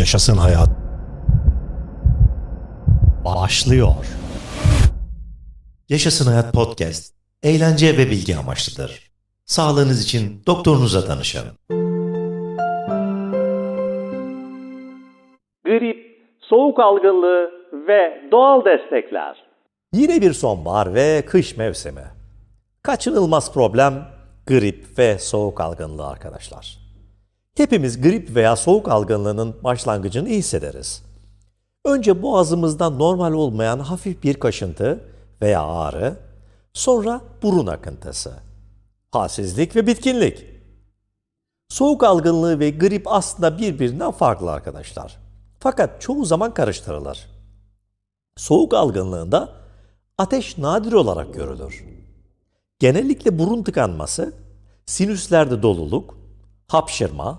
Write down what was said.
Yaşasın hayat. Başlıyor. Yaşasın Hayat Podcast, eğlence ve bilgi amaçlıdır. Sağlığınız için doktorunuza danışın. grip, soğuk algınlığı ve doğal destekler. Yine bir sonbahar ve kış mevsimi. Kaçınılmaz problem grip ve soğuk algınlığı arkadaşlar. Hepimiz grip veya soğuk algınlığının başlangıcını iyi hissederiz. Önce boğazımızda normal olmayan hafif bir kaşıntı veya ağrı, sonra burun akıntısı, halsizlik ve bitkinlik. Soğuk algınlığı ve grip aslında birbirinden farklı arkadaşlar. Fakat çoğu zaman karıştırılır. Soğuk algınlığında ateş nadir olarak görülür. Genellikle burun tıkanması, sinüslerde doluluk, hapşırma,